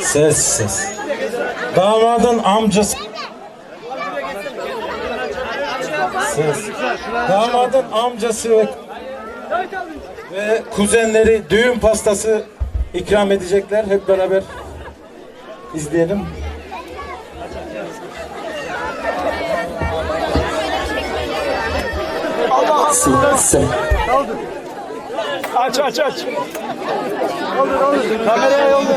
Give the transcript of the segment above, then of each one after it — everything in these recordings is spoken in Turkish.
Ses ses. Damadın amcası. Ses. Damadın amcası ve, ve kuzenleri düğün pastası ikram edecekler. Hep beraber izleyelim. Aç aç aç. Olur olur. Kameraya yoldur.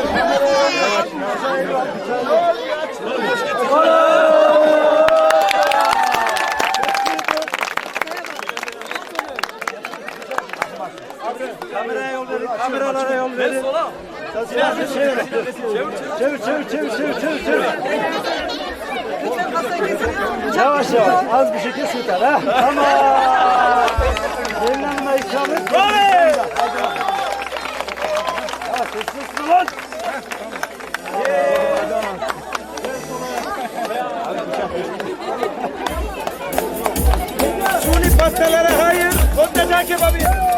Kameraya yol verin. Kameralara yol verin. Çevir çevir çevir çevir çevir çevir çevir. Yavaş yavaş az bir şekilde süper ha. Tamam. Dur lan. Suni pastalara hayır. Kontacak kebabı.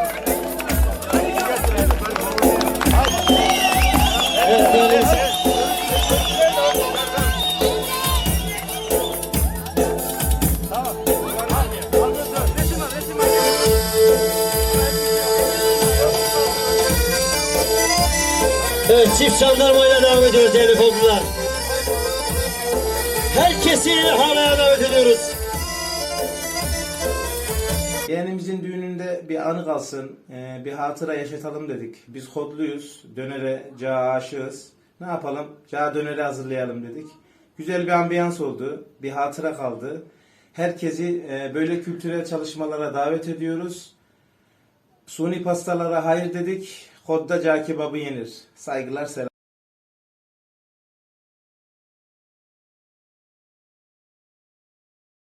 Evet çift jandarmayla devam ediyoruz değerli komşular. Herkesi halaya davet ediyoruz. Yeğenimizin düğününde bir anı kalsın, e, bir hatıra yaşatalım dedik. Biz kodluyuz, dönere, cağa aşığız. Ne yapalım? Cağa döneri hazırlayalım dedik. Güzel bir ambiyans oldu, bir hatıra kaldı. Herkesi e, böyle kültürel çalışmalara davet ediyoruz. Suni pastalara hayır dedik, kodda cağ kebabı yenir. Saygılar, selam.